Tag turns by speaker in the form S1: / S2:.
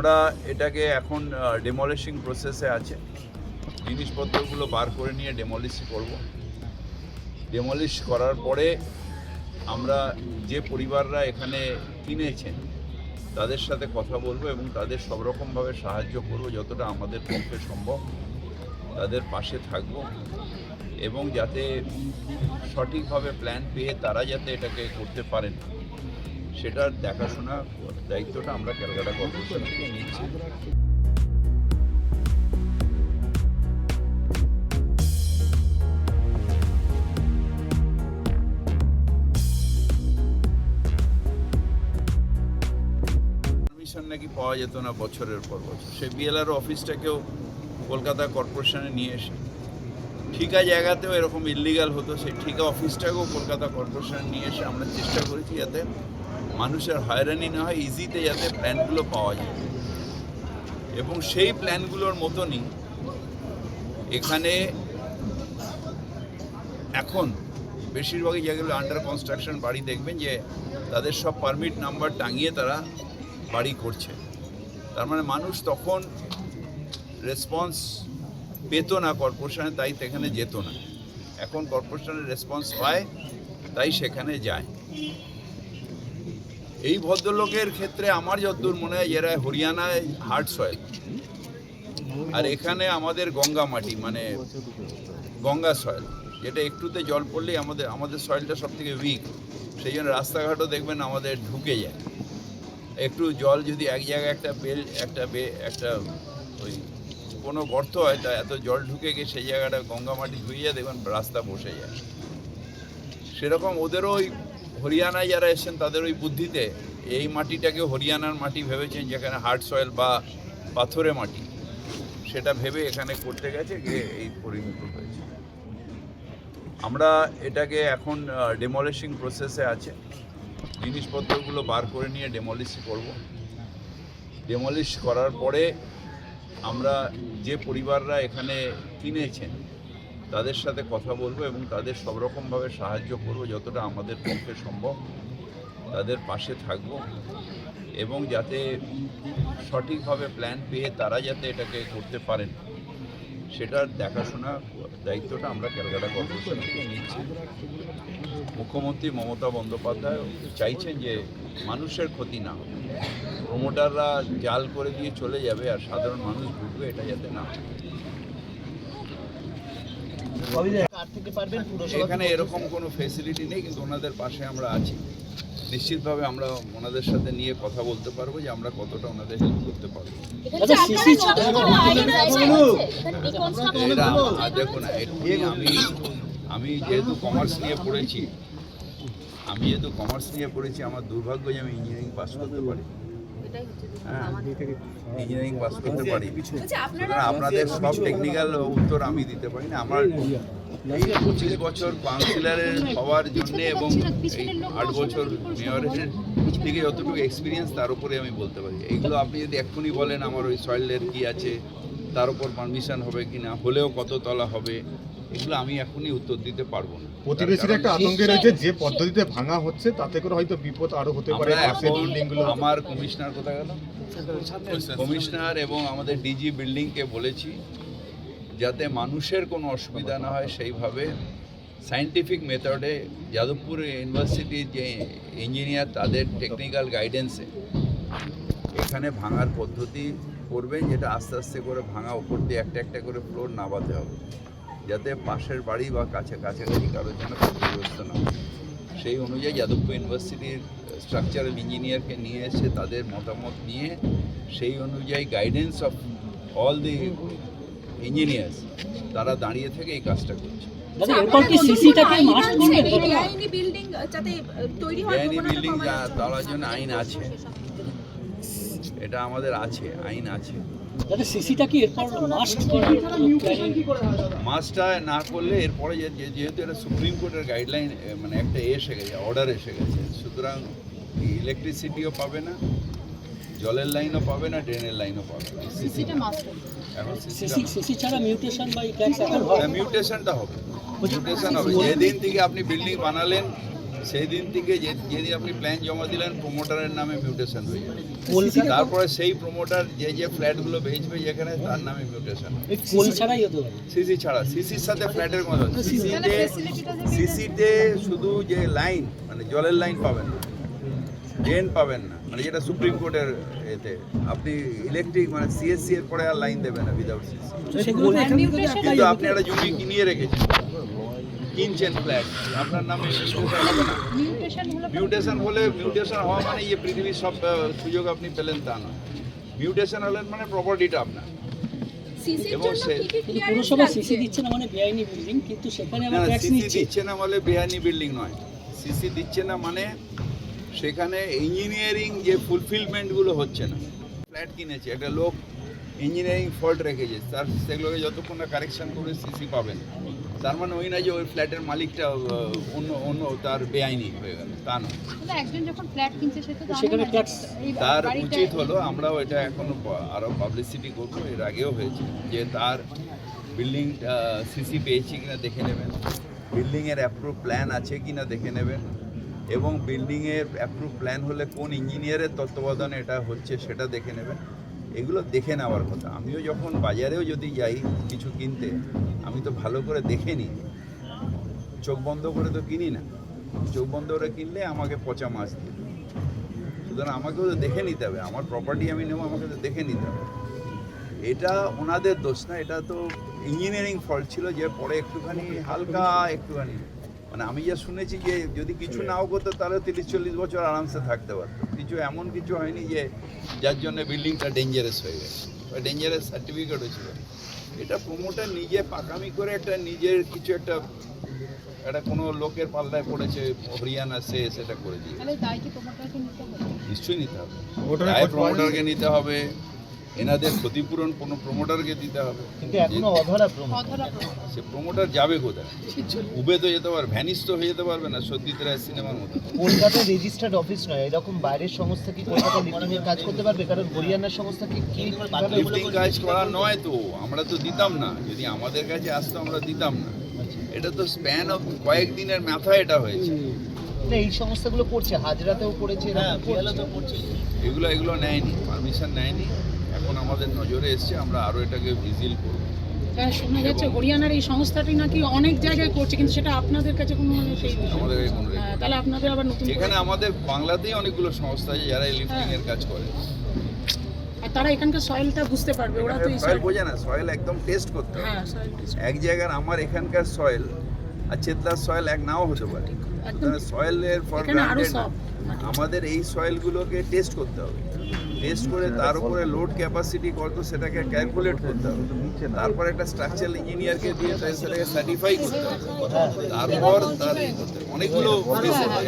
S1: আমরা এটাকে এখন ডেমলিশিং প্রসেসে আছে। জিনিসপত্রগুলো বার করে নিয়ে ডেমলিশ করব। ডেমলিশ করার পরে আমরা যে পরিবাররা এখানে কিনেছেন, তাদের সাথে কথা বলব এবং তাদের সব রকমভাবে সাহায্য করব, যতটা আমাদের পক্ষে সম্ভব। তাদের পাশে থাকব এবং যাতে সঠিকভাবে প্ল্যান পেয়ে তারা যাতে এটাকে করতে পারেন। সেটার দেখাশোনা দায়িত্বটা আমরা ক্যালকাটা কর্পোরেশন থেকে নিচ্ছি। নাকি পাওয়া যেত না বছরের পর বছর। সে বিএলআর অফিসটাকেও কলকাতা কর্পোরেশনে নিয়ে এসে। ঠিকা জায়গাতেও এরকম ইলিগাল হতো, সেই ঠিকা অফিসটাকেও কলকাতা কর্পোরেশনে নিয়ে এসে আমরা চেষ্টা করেছি যাতে মানুষের হয়রানি না হয় ইজিতে যাতে প্ল্যানগুলো পাওয়া যায়। এবং সেই প্ল্যানগুলোর মতনই এখানে এখন বেশিরভাগই যেগুলো আন্ডার কনস্ট্রাকশন বাড়ি দেখবেন যে তাদের সব পারমিট নাম্বার টাঙিয়ে তারা বাড়ি করছে। তার মানে মানুষ তখন রেসপন্স পেতো না কর্পোরেশনে তাই সেখানে যেত না। এখন কর্পোরেশনের রেসপন্স পায় তাই সেখানে যায়। এই ভদ্রলোকের ক্ষেত্রে আমার যতদূর মনে হয় এরা হরিয়ানায় হার্ড সয়েল আর এখানে আমাদের গঙ্গা মাটি মানে গঙ্গা সয়েল যেটা একটুতে জল পড়লেই আমাদের আমাদের সয়েলটা সব থেকে উইক সেই জন্য রাস্তাঘাটও দেখবেন আমাদের ঢুকে যায়। একটু জল যদি এক জায়গায় একটা বেল একটা বে, একটা ওই কোনো গর্ত হয়, তা এত জল ঢুকে গিয়ে সেই জায়গাটা গঙ্গা মাটি ধুয়ে যায়, দেখবেন রাস্তা বসে যায়। সেরকম ওদেরও ওই হরিয়ানায় যারা এসেছেন, তাদের ওই বুদ্ধিতে এই মাটিটাকে হরিয়ানার মাটি ভেবেছেন যেখানে হার্ড সয়েল বা পাথরে মাটি। সেটা ভেবে এখানে করতে গেছে, গিয়ে এই পরিণত হয়েছে। আমরা এটাকে এখন ডেমলিশিং প্রসেসে আছে। জিনিসপত্রগুলো বার করে নিয়ে ডেমলিশ করব। ডেমলিশ করার পরে আমরা যে পরিবাররা এখানে কিনেছেন তাদের সাথে কথা বলব এবং তাদের সব রকমভাবে সাহায্য করব, যতটা আমাদের পক্ষে সম্ভব। তাদের পাশে থাকব এবং যাতে সঠিকভাবে প্ল্যান পেয়ে তারা যাতে এটাকে করতে পারেন, সেটার দেখাশোনা দায়িত্বটা আমরা ক্যালকাটা কর্পোরেশন থেকে নিচ্ছি। মুখ্যমন্ত্রী মমতা বন্দ্যোপাধ্যায় চাইছেন যে মানুষের ক্ষতি না প্রমোটাররা জাল করে দিয়ে চলে যাবে আর সাধারণ মানুষ ভুগবে এটা যাতে না হয়।
S2: কার থেকে পারবেন পুরসভা
S1: এখানে এরকম কোনো ফেসিলিটি নেই কিন্তু ওনাদের পাশে আমরা আছি। নিশ্চিতভাবে আমরা ওনাদের সাথে নিয়ে কথা বলতে পারব যে আমরা কতটা ওনাদের হেল্প করতে পারব। আর দেখুন আমি আমি যেহেতু কমার্স নিয়ে পড়েছি আমি যেহেতু কমার্স নিয়ে পড়েছি আমার দুর্ভাগ্য যে আমি ইঞ্জিনিয়ারিং পাস করতে পারি ইঞ্জিনিয়ারিং পাস করতে পারি সুতরাং আপনাদের সব টেকনিক্যাল উত্তর আমি দিতে পারি না। আমার এই পঁচিশ বছর কাউন্সিলরের হওয়ার জন্য এবং এই আট বছর মেয়রের থেকে যতটুকু এক্সপিরিয়েন্স তার উপরে আমি বলতে পারি। এইগুলো আপনি যদি এক্ষুনি বলেন আমার ওই সয়েলের কি আছে তার উপর পারমিশন হবে কি না হলেও কত তলা হবে এগুলো আমি এখনই উত্তর দিতে পারব না।
S3: প্রতিবেশীর একটা আতঙ্কে রয়েছে যে পদ্ধতিতে ভাঙা হচ্ছে তাতে করে হয়তো বিপদ আরও হতে পারে
S1: আমরা
S3: পাশের বিল্ডিংগুলো
S1: আমার কমিশনার কোথায় গেল? কমিশনার এবং আমাদের ডিজি বিল্ডিংকে বলেছি যাতে মানুষের কোনো অসুবিধা না হয় সেইভাবে সায়েন্টিফিক মেথডে যাদবপুর ইউনিভার্সিটির যে ইঞ্জিনিয়ার তাদের টেকনিক্যাল গাইডেন্সে এখানে ভাঙার পদ্ধতি করবেন যেটা আস্তে আস্তে করে ভাঙা ওপর দিয়ে একটা একটা করে ফ্লোর নামাতে হবে। যাতে পাশের বাড়ি বা কাছে কাছাকাছি কারোর জন্য ক্ষতিগ্রস্ত না সেই অনুযায়ী যাদবপুর ইউনিভার্সিটির স্ট্রাকচারাল ইঞ্জিনিয়ারকে নিয়ে এসে তাদের মতামত নিয়ে সেই অনুযায়ী guidance of all the engineers তারা দাঁড়িয়ে থেকে এই কাজটা করছে।
S4: বিল্ডিং তৈরি
S1: জন্য আইন আছে। এটা আমাদের আছে আইন আছে।
S5: দাদা সিসিটা কি এরপর মাস্ট করবেন
S1: মাসটা না করলে এরপরে যেহেতু এটা সুপ্রিম কোর্টের গাইডলাইন মানে একটা এসে গেছে অর্ডার এসে গেছে সুতরাং ইলেকট্রিসিটিও পাবে না জলের লাইনও পাবে না ড্রেনের লাইনও পাবে না।
S4: সিসিটা মাস্ট
S1: এখন
S5: সিসি সিসি ছাড়া মিউটেশন বা
S1: মিউটেশনটা হবে? মিউটেশন হবে। যেদিন থেকে আপনি বিল্ডিং বানালেন সেই দিন থেকে যেদিন আপনি প্ল্যান জমা দিলেন প্রোমোটারের নামে মিউটেশন হয়ে যাবে তারপরে সেই প্রোমোটার যে যে ফ্ল্যাটগুলো বেচবে যেখানে তার নামে মিউটেশন
S5: সিসি
S1: ছাড়া। সিসির সাথে ফ্ল্যাটের কথা সিসিতে সিসিতে শুধু যে লাইন মানে জলের লাইন পাবেন না। ড্রেন পাবেন না। মানে যেটা সুপ্রিম কোর্টের এতে। আপনি ইলেকট্রিক মানে সিএসসি এর পরে আর লাইন দেবেন না উইদাউট সিসি
S5: apply
S1: কিন্তু আপনি একটা জমি কিনিয়ে রেখেছেন। কিনছেন ফ্ল্যাট আপনার নামে মিউটেশন হবে না মিউটেশন হলে মিউটেশন হওয়া মানে ইয়ে পৃথিবীর সব সুযোগ আপনি পেলেন তা নয় মিউটেশন হলেন মানে প্রপার্টিটা আপনার। এবং
S5: পুরসভা সিসি দিচ্ছে না মানে বেআইনি বিল্ডিং কিন্তু সেখানে
S1: না
S5: আবার ট্যাক্স নিচ্ছে।
S1: দিচ্ছে না বলে বেআইনি বিল্ডিং নয়। সিসি দিচ্ছে না মানে সেখানে ইঞ্জিনিয়ারিং যে ফুলফিলমেন্টগুলো হচ্ছে না। ফ্ল্যাট কিনেছে একটা লোক ইঞ্জিনিয়ারিং ফল্ট রেখেছে। তার সেগুলোকে যতক্ষণ না কারেকশন করে সিসি পাবেন তার মানে ওই না যে ওই ফ্ল্যাটের মালিকটা অন্য অন্য তার বেআইনি হয়ে গেল তা নয়
S4: না, না
S1: তার উচিত হলো আমরাও এটা এখনও আরও পাবলিসিটি করব এর আগেও হয়েছে যে তার বিল্ডিং সিসি পেয়েছি কিনা দেখে নেবেন। বিল্ডিংয়ের অ্যাপ্রুভ প্ল্যান আছে কিনা দেখে নেবেন। এবং বিল্ডিংয়ের অ্যাপ্রুভ প্ল্যান হলে কোন ইঞ্জিনিয়ারের তত্ত্বাবধানে এটা হচ্ছে সেটা দেখে নেবেন। এগুলো দেখে নেওয়ার কথা। আমিও যখন বাজারেও যদি যাই কিছু কিনতে, আমি তো ভালো করে দেখে নিই। চোখ বন্ধ করে তো কিনি না। চোখ বন্ধ করে কিনলে আমাকে পচা মাছ দেবে। সুতরাং আমাকেও তো দেখে নিতে হবে। আমার প্রপার্টি আমি নেব, আমাকে তো দেখে নিতে হবে। এটা ওনাদের দোষ না, এটা তো ইঞ্জিনিয়ারিং ফল্ট ছিল যে পরে একটুখানি হালকা, একটুখানি মানে আমি যা শুনেছি যে যদি কিছু নাও করতো তাহলে তিরিশ চল্লিশ বছর আরামসে থাকতে পারতো। কিছু এমন কিছু হয়নি যে যার জন্য বিল্ডিংটা ডেঞ্জারাস হয়ে গেছে। বা ডেঞ্জারাস সার্টিফিকেটও ছিল। এটা প্রমোটার নিজে পাকামি করে একটা নিজের কিছু একটা একটা কোনো লোকের পাল্লায় পড়েছে হরিয়ানা সে সেটা করে দিয়ে নিশ্চয়ই নিতে হবে। প্রমোটারকে নিতে হবে। এনাদের ক্ষতিপূরণ কোনো প্রমোটারকে দিতে হবে। সে প্রমোটার যাবে কোথায়? উবে তো যেতে পারবে ভ্যানিস তো হয়ে যেতে পারবে না সত্যিত রায় সিনেমার মতো।
S2: কলকাতায় রেজিস্টার্ড অফিস নয় এরকম বাইরের সংস্থা কি কলকাতা লিফটিং কাজ করতে পারবে? কারণ হরিয়ানার সংস্থা কি কি
S1: লিফটিং কাজ করা নয় তো আমরা তো দিতাম না। যদি আমাদের কাছে আসতো আমরা দিতাম না। এটা তো স্প্যান অফ কয়েকদিনের মাথায় এটা হয়েছে।
S2: না, এই সংস্থাগুলো করছে হাজরাতেও করেছে করছে।
S1: এগুলো এগুলো নেয়নি পারমিশন নেয়নি। এখন আমাদের নজরে এসছে আমরা আরও এটাকে ভিজিল করব।
S6: হ্যাঁ, শোনা যাচ্ছে হরিয়ানার এই সংস্থাটি নাকি অনেক জায়গায় করছে কিন্তু সেটা আপনাদের কাছে কোনো মানে সেই
S1: আমাদের কোনো
S6: হ্যাঁ, তাহলে আপনাদের আবার নতুন
S1: এখানে আমাদের বাংলাতেই অনেকগুলো সংস্থা আছে যারা এই লিফটিং এর কাজ করে।
S6: আর তারা এখানকার সয়েলটা বুঝতে পারবে ওরা তো
S1: সয়েল বোঝে না সয়েল একদম টেস্ট করতে
S6: হ্যাঁ
S1: এক জায়গার আমার এখানকার সয়েল আর চেতলার সয়েল এক নাও হতে পারে।
S6: একদম
S1: সয়েলের ফর
S6: সব
S1: আমাদের এই সয়েলগুলোকে টেস্ট করতে হবে। টেস্ট করে তার উপরে লোড ক্যাপাসিটি কত সেটাকে ক্যালকুলেট করতে হবে। তারপর একটা স্ট্রাকচারাল ইঞ্জিনিয়ারকে দিয়ে তাই সেটাকে সার্টিফাই করতে হবে। তারপর তার ইয়ে করতে হবে। অনেকগুলো অফিস আছে